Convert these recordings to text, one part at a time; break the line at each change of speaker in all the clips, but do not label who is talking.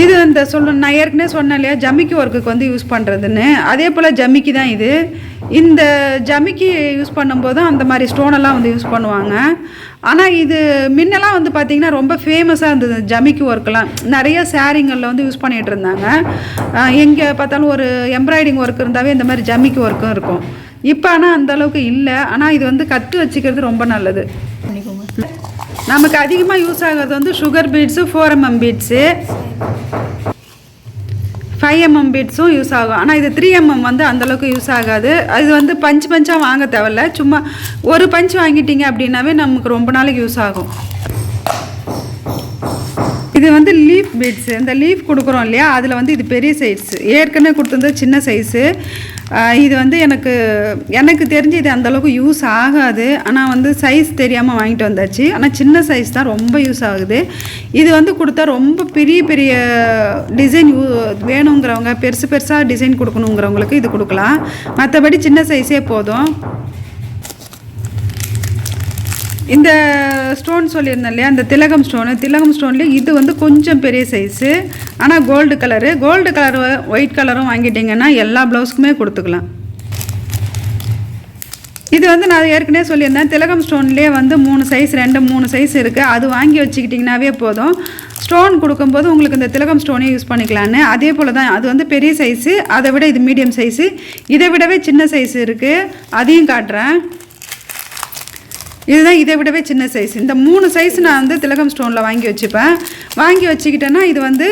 இது இந்த சொல்லணும் நான் ஏற்கனவே சொன்னேன் இல்லையா ஜமிக்கி ஒர்க்குக்கு வந்து யூஸ் பண்ணுறதுன்னு அதே போல் ஜமிக்கி தான் இது. இந்த ஜமிக்கி யூஸ் பண்ணும்போது அந்த மாதிரி ஸ்டோனெல்லாம் வந்து யூஸ் பண்ணுவாங்க. ஆனால் இது முன்னெல்லாம் வந்து பார்த்திங்கன்னா ரொம்ப ஃபேமஸாக இருந்தது ஜமிக்கி ஒர்க்கெலாம் நிறைய சேரீங்களில் வந்து யூஸ் பண்ணிகிட்டு இருந்தாங்க. எங்கே பார்த்தாலும் ஒரு எம்ப்ராய்டிங் ஒர்க் இருந்தாவே இந்த மாதிரி ஜமிக்கி ஒர்க்கும் இருக்கும். இப்போ ஆனால் அந்த அளவுக்கு இல்லை. ஆனால் இது வந்து கற்று வச்சுக்கிறது ரொம்ப நல்லது. நமக்கு அதிகமாக யூஸ் ஆகிறது வந்து sugar beads four M M beads five M M பீட்ஸும் use ஆகும். ஆனால் இது த்ரீ எம்எம் வந்து அந்தளவுக்கு யூஸ் ஆகாது. அது வந்து பஞ்ச் பஞ்சாக வாங்க தேவையில்ல. சும்மா ஒரு பஞ்ச் வாங்கிட்டீங்க அப்படின்னாவே நமக்கு ரொம்ப நாளைக்கு யூஸ் ஆகும். இது வந்து லீஃப் பீட்ஸு இந்த லீஃப் கொடுக்குறோம் இல்லையா? அதில் வந்து இது பெரிய சைஸு ஏற்கனவே கொடுத்துருந்தது சின்ன சைஸு இது வந்து எனக்கு எனக்கு தெரிஞ்சு இது அந்தளவுக்கு யூஸ் ஆகாது. ஆனால் வந்து சைஸ் தெரியாமல் வாங்கிட்டு வந்தாச்சு. ஆனால் சின்ன சைஸ் தான் ரொம்ப யூஸ் ஆகுது. இது வந்து கொடுத்தா ரொம்ப பெரிய பெரிய டிசைன் யூ வேணுங்கிறவங்க பெருசு பெருசாக டிசைன் கொடுக்கணுங்கிறவங்களுக்கு இது கொடுக்கலாம். மற்றபடி சின்ன சைஸே போதும். இந்த ஸ்டோன் சொல்லியிருந்தேன் இல்லையா? இந்த திலகம் ஸ்டோனு திலகம் ஸ்டோன்லேயே இது வந்து கொஞ்சம் பெரிய சைஸு ஆனால் gold colour gold colour white கலரும் வாங்கிட்டிங்கன்னா எல்லா ப்ளவுஸ்க்குமே கொடுத்துக்கலாம். இது வந்து நான் ஏற்கனவே சொல்லியிருந்தேன். திலகம் ஸ்டோன்லேயே வந்து மூணு சைஸ் ரெண்டு மூணு சைஸ் இருக்குது அது வாங்கி வச்சுக்கிட்டிங்கனாவே போதும். ஸ்டோன் கொடுக்கும்போது உங்களுக்கு இந்த திலகம் ஸ்டோனே யூஸ் பண்ணிக்கலான்னு. அதே போல் தான் அது வந்து பெரிய சைஸு அதை விட இது மீடியம் சைஸு இதை விடவே சின்ன சைஸ் இருக்குது அதையும் காட்டுறேன். இதுதான் இதை விடவே சின்ன சைஸ் இந்த மூணு சைஸ் நான் வந்து திலகம் ஸ்டோனில் வாங்கி வச்சுப்பேன். வாங்கி வச்சுக்கிட்டேன்னா இது வந்து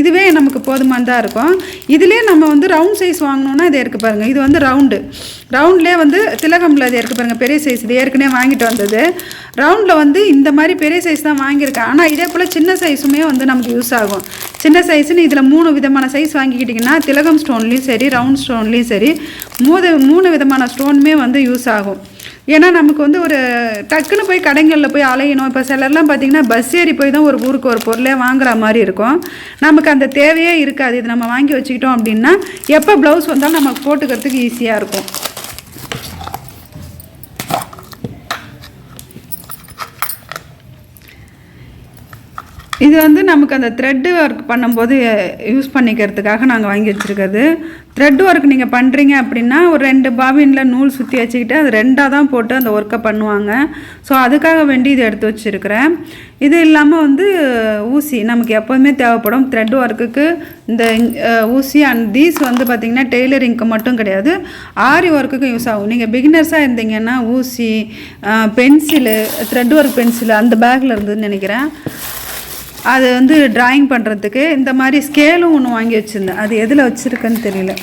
இதுவே நமக்கு போதுமானதாக இருக்கும். இதுலேயே நம்ம வந்து ரவுண்ட் சைஸ் வாங்கினோன்னா இது இருக்குது பாருங்கள் இது வந்து ரவுண்டு ரவுண்ட்லேயே வந்து திலகமில் இது இருக்குது பாருங்கள் பெரிய சைஸ் இது ஏற்கனவே வாங்கிட்டு வந்தது. ரவுண்டில் வந்து இந்த மாதிரி பெரிய சைஸ் தான் வாங்கியிருக்கேன். ஆனால் இதே போல் சின்ன சைஸுமே வந்து நமக்கு யூஸ் ஆகும். சின்ன சைஸ்னு இதில் மூணு விதமான சைஸ் வாங்கிக்கிட்டிங்கன்னா திலகம் ஸ்டோன்லேயும் சரி ரவுண்ட் ஸ்டோன்லேயும் சரி மூணு மூணு விதமான ஸ்டோனுமே வந்து யூஸ் ஆகும். ஏன்னா நமக்கு வந்து ஒரு டக்குன்னு போய் கடைகளில் போய் அலையணும். இப்போ சிலர்லாம் பார்த்தீங்கன்னா பஸ் ஏறி போய் தான் ஒரு ஊருக்கு ஒரு பொருளே வாங்குற மாதிரி இருக்கும். நமக்கு அந்த தேவையே இருக்காது. இது நம்ம வாங்கி வச்சுக்கிட்டோம் அப்படின்னா எப்போ ப்ளவுஸ் வந்தாலும் நமக்கு போட்டுக்கிறதுக்கு ஈஸியாக இருக்கும். இது வந்து நமக்கு அந்த த்ரெட்டு ஒர்க் பண்ணும்போது யூஸ் பண்ணிக்கிறதுக்காக நாங்கள் வாங்கி வச்சுருக்கிறது. த்ரெட் ஒர்க் நீங்கள் பண்ணுறீங்க அப்படின்னா ஒரு ரெண்டு பாபினில் நூல் சுற்றி வச்சுக்கிட்டு அது ரெண்டாக தான் போட்டு அந்த ஒர்க்கை பண்ணுவாங்க. ஸோ அதுக்காக வேண்டி இது எடுத்து வச்சுருக்கிறேன். இது இல்லாமல் வந்து ஊசி நமக்கு எப்போதுமே தேவைப்படும் த்ரெட் ஒர்க்குக்கு இந்த ஊசி அண்ட் தீஸ் வந்து பார்த்திங்கன்னா டெய்லரிங்க்கு மட்டும் கிடையாது. ஆரி ஒர்க்குக்கும் யூஸ் ஆகும். நீங்கள் பிகினர்ஸாக இருந்தீங்கன்னா ஊசி பென்சிலு த்ரெட் ஒர்க் பென்சிலு அந்த பேக்கில் இருந்ததுன்னு நினைக்கிறேன். அது வந்து ட்ராயிங் பண்ணுறதுக்கு இந்த மாதிரி ஸ்கேலும் ஒன்று வாங்கி வச்சுருந்தேன். அது எதில் வச்சுருக்கேன்னு தெரியல.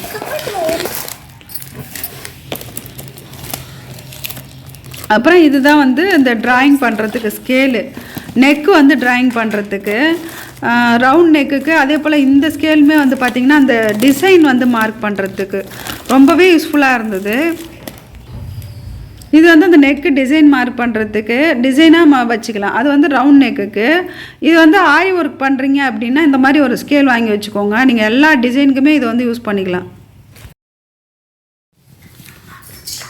அப்புறம் இதுதான் வந்து இந்த ட்ராயிங் பண்ணுறதுக்கு ஸ்கேலு நெக்கு வந்து ட்ராயிங் பண்ணுறதுக்கு ரவுண்ட் நெக்குக்கு அதே போல் இந்த ஸ்கேலுமே வந்து பார்த்திங்கன்னா அந்த டிசைன் வந்து மார்க் பண்ணுறதுக்கு ரொம்பவே யூஸ்ஃபுல்லாக இருந்தது. இது வந்து அந்த நெக்கு டிசைன் மார்க் பண்ணுறதுக்கு டிசைனாக வச்சுக்கலாம். அது வந்து ரவுண்ட் நெக்குக்கு இது வந்து ஆரி ஒர்க் பண்ணுறீங்க அப்படின்னா இந்த மாதிரி ஒரு ஸ்கேல் வாங்கி வச்சுக்கோங்க. நீங்கள் எல்லா டிசைனுக்குமே இது வந்து யூஸ் பண்ணிக்கலாம்.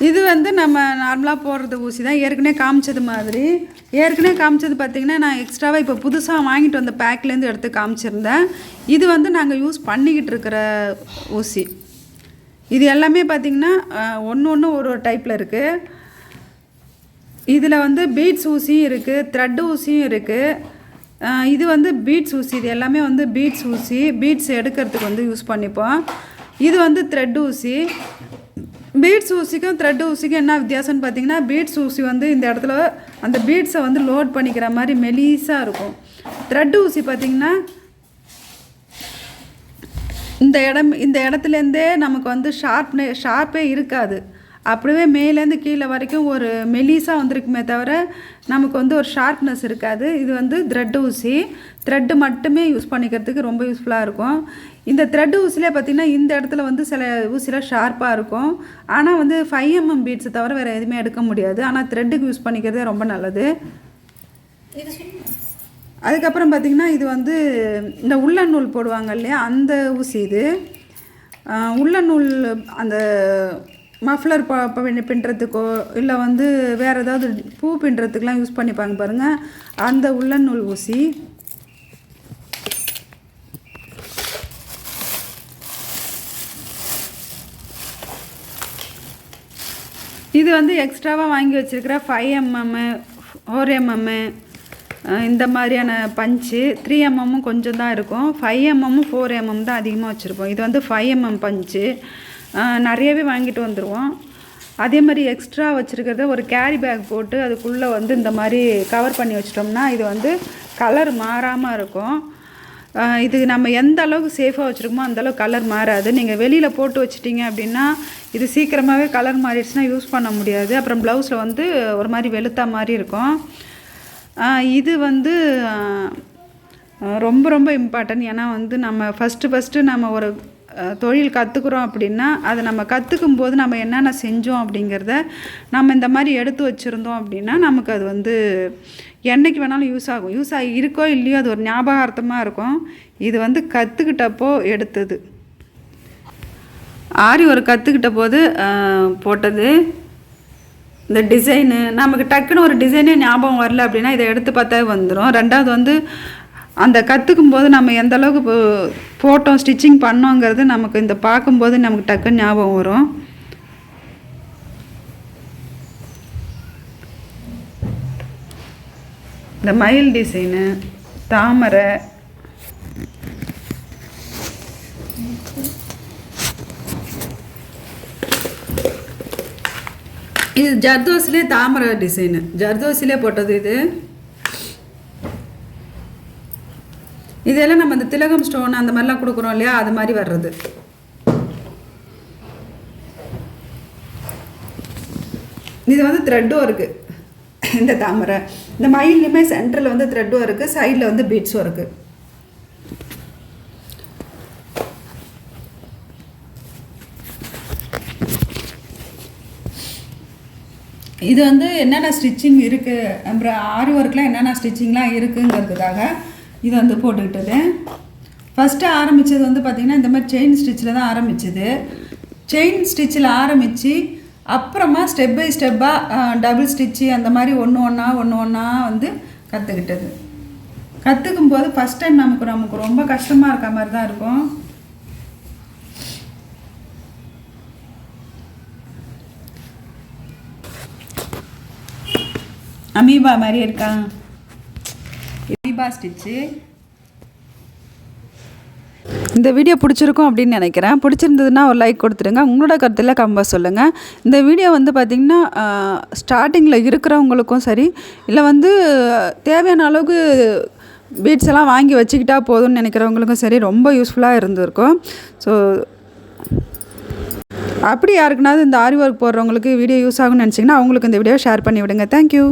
இது வந்து நம்ம நார்மலாக போடுறது ஊசி தான். ஏற்கனவே காமிச்சது மாதிரி. ஏற்கனவே காமிச்சது பார்த்திங்கன்னா நான் எக்ஸ்ட்ராவாக இப்போ புதுசாக வாங்கிட்டு வந்த பேக்லேருந்து எடுத்து காமிச்சிருந்தேன். இது வந்து நாங்கள் யூஸ் பண்ணிக்கிட்டு இருக்கிற ஊசி. இது எல்லாமே பார்த்திங்கன்னா ஒன்று ஒன்று ஒரு ஒரு டைப்பில் இருக்குது இதில் வந்து பீட்ஸ் ஊசியும் இருக்குது த்ரெட் ஊசியும் இருக்குது இது வந்து பீட்ஸ் ஊசி இது எல்லாமே வந்து பீட்ஸ் ஊசி பீட்ஸ் எடுக்கிறதுக்கு வந்து யூஸ் பண்ணிப்போம். இது வந்து த்ரெட் ஊசி. பீட்ஸ் ஊசிக்கும் த்ரெட் ஊசிக்கும் என்ன வித்தியாசம்னு பார்த்தீங்கன்னா பீட்ஸ் ஊசி வந்து இந்த இடத்துல அந்த பீட்ஸை வந்து லோட் பண்ணிக்கிற மாதிரி மெலிசாக இருக்கும். த்ரெட் ஊசி பார்த்திங்கன்னா இந்த இடம் இந்த இடத்துலேருந்தே நமக்கு வந்து ஷார்ப்னே ஷார்ப்பே இருக்காது. அப்படியே மேலேருந்து கீழே வரைக்கும் ஒரு மெலிசாக வந்திருக்குமே தவிர நமக்கு வந்து ஒரு ஷார்ப்னஸ் இருக்காது. இது வந்து த்ரெட் ஊசி. த்ரெட்டு மட்டுமே யூஸ் பண்ணிக்கிறதுக்கு ரொம்ப யூஸ்ஃபுல்லாக இருக்கும். இந்த த்ரெட் ஊசிலே பார்த்திங்கன்னா இந்த இடத்துல வந்து சில ஊசியில் ஷார்ப்பாக இருக்கும். ஆனால் வந்து ஃபைவ் எம்எம் பீட்ஸை தவிர வேறு எதுவுமே எடுக்க முடியாது. ஆனால் த்ரெட்டுக்கு யூஸ் பண்ணிக்கிறதே ரொம்ப நல்லது. அதுக்கப்புறம் பார்த்திங்கன்னா இது வந்து இந்த உள்ள நூல் போடுவாங்க இல்லையா? அந்த ஊசி இது. உள்ள நூல் அந்த மஃப்ளர் ப பின்னுறதுக்கோ இல்லை வந்து வேறு ஏதாவது பூ பின்னுறதுக்கெலாம் யூஸ் பண்ணிப்பாங்க பாருங்கள் அந்த உள்ளன் நூல் ஊசி. இது வந்து எக்ஸ்ட்ராவாக வாங்கி வச்சுருக்கிற ஃபைவ் எம்எம்மு ஃபோர் எம்எம்மு இந்த மாதிரியான பஞ்சு த்ரீ எம்எம்மும் கொஞ்சம் தான் இருக்கும். ஃபைவ் எம்எம்மும் ஃபோர் எம்எம் தான் அதிகமாக வச்சுருப்போம். இது வந்து ஃபைவ் எம்எம் பஞ்சு நிறையவே வாங்கிட்டு வந்துடுவோம் அதே மாதிரி எக்ஸ்ட்ரா வச்சுருக்கிறத ஒரு கேரி பேக் போட்டு அதுக்குள்ளே வந்து இந்த மாதிரி கவர் பண்ணி வச்சிட்டோம்னா இது வந்து கலர் மாறாமல் இருக்கும். இது நம்ம எந்த அளவுக்கு சேஃபாக வச்சுருக்கோமோ அந்தளவுக்கு கலர் மாறாது. நீங்கள் வெளியில் போட்டு வச்சிட்டிங்க அப்படின்னா இது சீக்கிரமாகவே கலர் மாறிடுச்சுன்னா யூஸ் பண்ண முடியாது. அப்புறம் ப்ளவுஸில் வந்து ஒரு மாதிரி வெளுத்தா மாதிரி இருக்கும். இது வந்து ரொம்ப ரொம்ப இம்பார்ட்டன்ட் ஏன்னா வந்து நம்ம ஃபஸ்ட்டு ஃபஸ்ட்டு நம்ம ஒரு தொழில் கற்றுக்குறோம் அப்படின்னா அதை நம்ம கற்றுக்கும் போது நம்ம என்னென்ன செஞ்சோம் அப்படிங்கிறத நம்ம இந்த மாதிரி எடுத்து வச்சுருந்தோம் அப்படின்னா நமக்கு அது வந்து என்றைக்கு வேணாலும் யூஸ் ஆகும். யூஸ் ஆகி இருக்கோ இல்லையோ அது ஒரு ஞாபகார்த்தமாக இருக்கும். இது வந்து கற்றுக்கிட்டப்போ எடுத்தது. ஆரி ஒரு கற்றுக்கிட்ட போது போட்டது. இந்த டிசைனு நமக்கு டக்குன்னு ஒரு டிசைனே ஞாபகம் வரல அப்படின்னா இதை எடுத்து பார்த்தா வந்துடும் ரெண்டாவது வந்து அந்த கற்றுக்கும் போது நம்ம எந்த அளவுக்கு போ- போட்டோம் ஸ்டிச்சிங் பண்ணோங்கிறது நமக்கு இந்த பார்க்கும்போது நமக்கு டக்குன்னு ஞாபகம் வரும். இந்த மயில் டிசைனு தாமரை. இது ஜர்தோஸ்லேயே தாமரை டிசைனு. ஜர்தோஸ்லேயே போட்டது இது. இதெல்லாம் நம்ம இந்த திலகம் ஸ்டோன் அந்த மாதிரிலாம் கொடுக்குறோம் இல்லையா? அது மாதிரி வர்றது. இது வந்து த்ரெட்டும் இருக்குது இந்த தாமரை. இந்த மயிலுமே சென்டரில் வந்து த்ரெட்டும் இருக்குது சைடில் வந்து பீட்ஸும் இருக்குது இது வந்து என்னென்ன ஸ்டிச்சிங் இருக்குது அப்புறம் ஆரி ஒர்க்கில் என்னென்ன ஸ்டிச்சிங்லாம் இருக்குங்கிறதுக்காக இது வந்து போட்டுக்கிட்டது. ஃபஸ்ட்டு ஆரம்பித்தது வந்து பார்த்திங்கன்னா இந்த மாதிரி செயின் ஸ்டிச்சில் தான் ஆரம்பித்தது செயின் ஸ்டிச்சில் ஆரம்பித்து அப்புறமா ஸ்டெப் பை ஸ்டெப்பாக டபுள் ஸ்டிச்சு அந்த மாதிரி ஒன்று ஒன்றா ஒன்று ஒன்றா வந்து கற்றுக்கிட்டது கற்றுக்கும் போது ஃபஸ்ட் டைம் நமக்கு நமக்கு ரொம்ப கஷ்டமாக இருக்க மாதிரி தான் இருக்கும். அமீபா மாதிரி இருக்கா? அமீபா ஸ்டிச்சு இந்த வீடியோ பிடிச்சிருக்கும் அப்படின்னு நினைக்கிறேன். பிடிச்சிருந்ததுன்னா ஒரு லைக் கொடுத்துருங்க உங்களோட கருத்தில் கம்பா சொல்லுங்கள் இந்த வீடியோ வந்து பார்த்திங்கன்னா ஸ்டார்டிங்கில் இருக்கிறவங்களுக்கும் சரி இல்லை வந்து தேவையான அளவுக்கு பீட்ஸ் எல்லாம் வாங்கி வச்சுக்கிட்டா போதும்னு நினைக்கிறவங்களுக்கும் சரி ரொம்ப யூஸ்ஃபுல்லாக இருந்திருக்கும். ஸோ அப்படி யாருக்குனாவது இந்த ஆரி ஒர்க் போடுறவங்களுக்கு வீடியோ யூஸ் ஆகும்னு நினச்சிங்கன்னா அவங்களுக்கு இந்த வீடியோ ஷேர் பண்ணி விடுங்க தேங்க்யூ